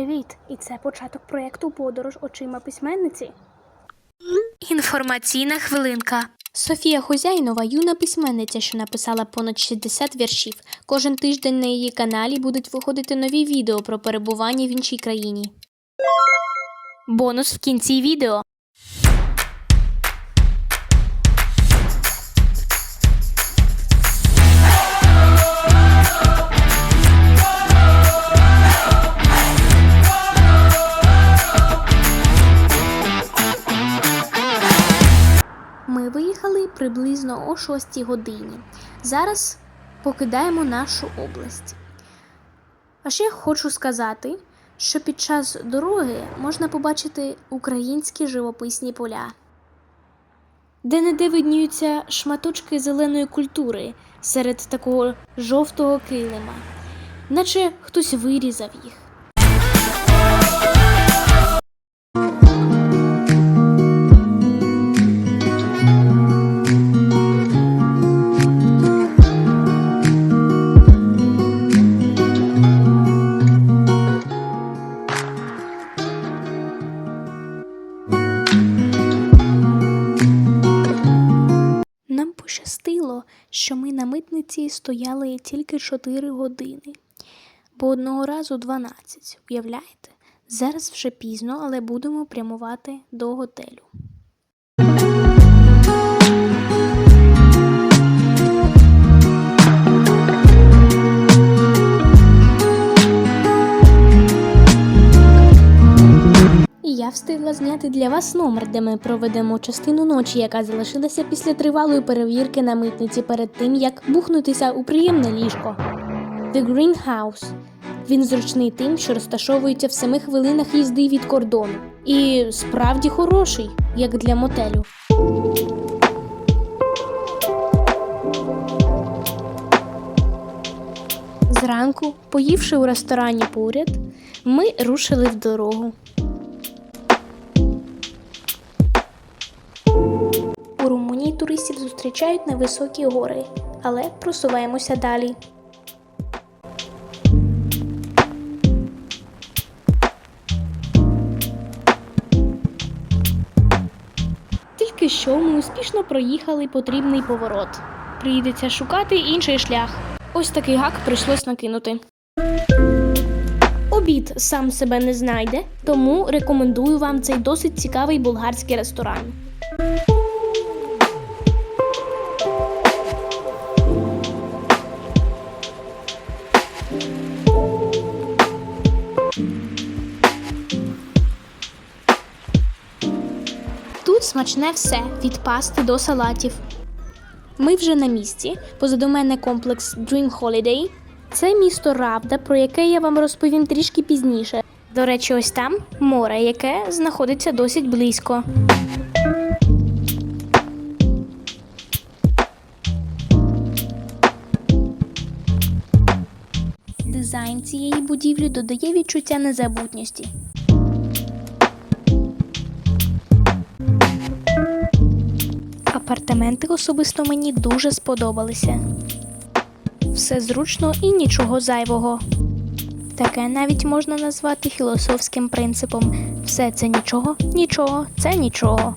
Привіт! І це початок проєкту Подорож очима письменниці. Інформаційна хвилинка. Софія Хозяйнова юна письменниця, що написала понад 60 віршів. Кожен тиждень на її каналі будуть виходити нові відео про перебування в іншій країні. Бонус в кінці відео. Приблизно о 6 годині. Зараз покидаємо нашу область. А ще хочу сказати, що під час дороги можна побачити українські живописні поля, де не видніються шматочки зеленої культури серед такого жовтого килима, наче хтось вирізав їх. Що ми на митниці стояли тільки 4 години, бо одного разу 12, уявляєте? Зараз вже пізно, але будемо прямувати до готелю. Встигла зняти для вас номер, де ми проведемо частину ночі, яка залишилася після тривалої перевірки на митниці перед тим, як бухнутися у приємне ліжко. The Greenhouse. Він зручний тим, що розташовується в семи хвилинах їзди від кордону. І справді хороший, як для мотелю. Зранку, поївши у ресторані поряд, ми рушили в дорогу. Туристів зустрічають невисокі гори, але просуваємося далі. Тільки що ми успішно проїхали потрібний поворот. Прийдеться шукати інший шлях. Ось такий гак прийшлось накинути. Обід сам себе не знайде, тому рекомендую вам цей досить цікавий болгарський ресторан. Тут смачне все від пасти до салатів. Ми вже на місці. Позаду мене комплекс Dream Holiday. Це місто Равда, про яке я вам розповім трішки пізніше. До речі, ось там море, яке знаходиться досить близько. Дизайн цієї будівлі додає відчуття незабутньості. Апартаменти особисто мені дуже сподобалися. Все зручно і нічого зайвого. Таке навіть можна назвати філософським принципом. Все це нічого, нічого, це нічого.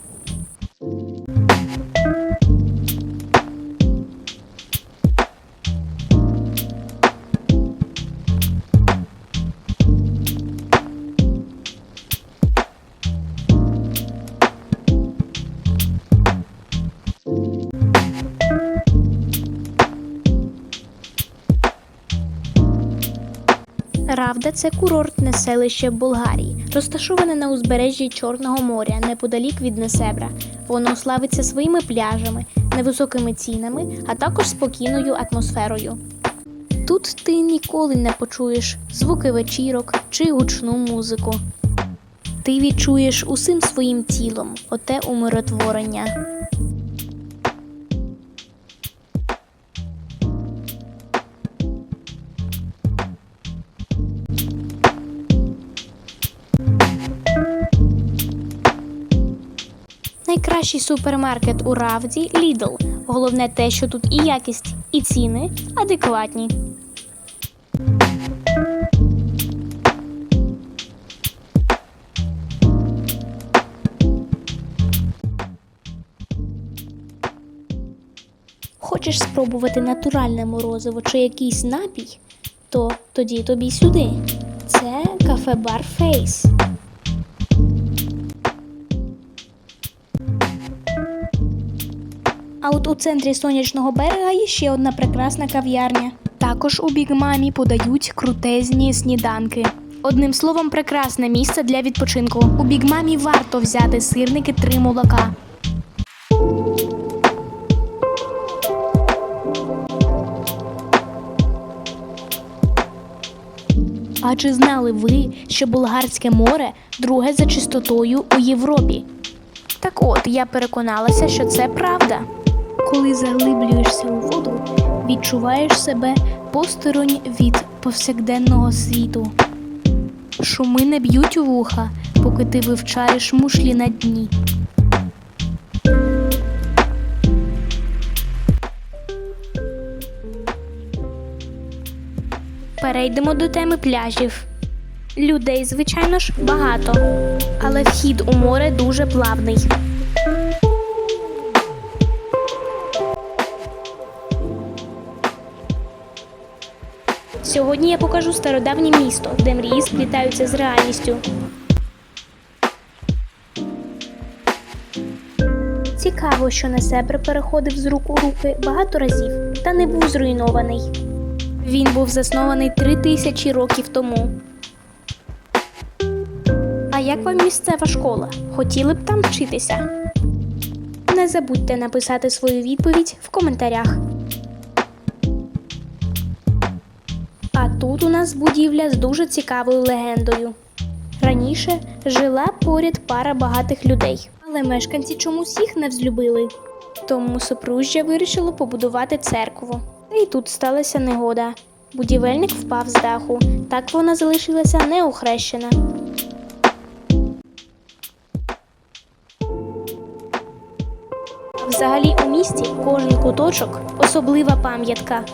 Равда це курортне селище Болгарії, розташоване на узбережжі Чорного моря неподалік від Несебра. Воно славиться своїми пляжами, невисокими цінами, а також спокійною атмосферою. Тут ти ніколи не почуєш звуки вечірок чи гучну музику. Ти відчуєш усім своїм тілом оте умиротворення. найкращий супермаркет у Равді Lidl. Головне те, що тут і якість, і ціни адекватні. Хочеш спробувати натуральне морозиво чи якийсь напій? То тоді тобі сюди. Це кафе-бар Фейс. А от у центрі сонячного берега є ще одна прекрасна кав'ярня. Також у Бігмамі подають крутезні сніданки. Одним словом, прекрасне місце для відпочинку. У Бігмамі варто взяти сирники три молока. А чи знали ви, що Болгарське море друге за чистотою у Європі? Так от, я переконалася, що це правда. Коли заглиблюєшся у воду, відчуваєш себе посторонь від повсякденного світу. Шуми не б'ють у вуха, поки ти вивчаєш мушлі на дні. Перейдемо до теми пляжів. Людей, звичайно ж, багато, але вхід у море дуже плавний. Сьогодні я покажу стародавнє місто, де мрії сплітаються з реальністю. Цікаво, що Несебр переходив з рук у руки багато разів та не був зруйнований. Він був заснований три тисячі років тому. А як вам місцева школа? Хотіли б там вчитися? Не забудьте написати свою відповідь в коментарях. Тут у нас будівля з дуже цікавою легендою. Раніше жила поряд пара багатих людей, але мешканці чомусь їх не взлюбили. Тому супружжя вирішило побудувати церкву. Та тут сталася негода. Будівельник впав з даху. Так вона залишилася неохрещена. Взагалі у місті кожен куточок особлива пам'ятка.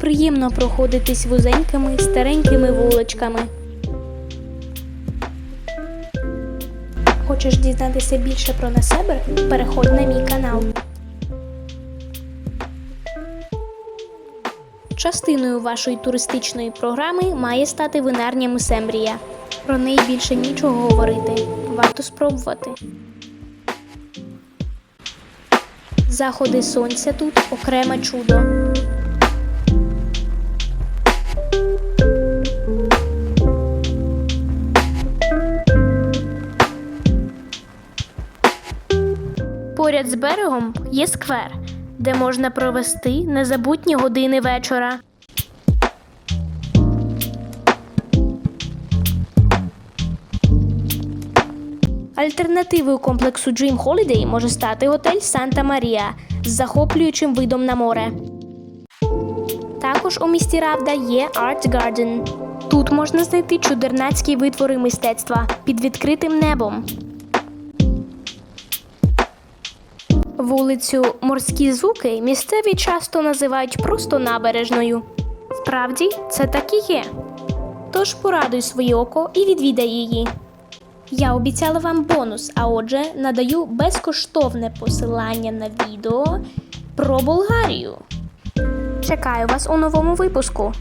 Приємно проходитись вузенькими старенькими вуличками. Хочеш дізнатися більше про Несебр? Переходь на мій канал. Частиною вашої туристичної програми має стати винарня Месембрія. Про неї більше нічого говорити. Варто спробувати. Заходи сонця тут окреме чудо. Поряд з берегом є сквер, де можна провести незабутні години вечора. Альтернативою комплексу Dream Holiday може стати готель Санта Марія з захоплюючим видом на море. Також у місті Равда є Art Garden. Тут можна знайти чудернацькі витвори мистецтва під відкритим небом. Вулицю Морські звуки місцеві часто називають просто набережною. Справді, це так і є. Тож порадуй своє око і відвідай її. Я обіцяла вам бонус, а отже, надаю безкоштовне посилання на відео про Болгарію. Чекаю вас у новому випуску.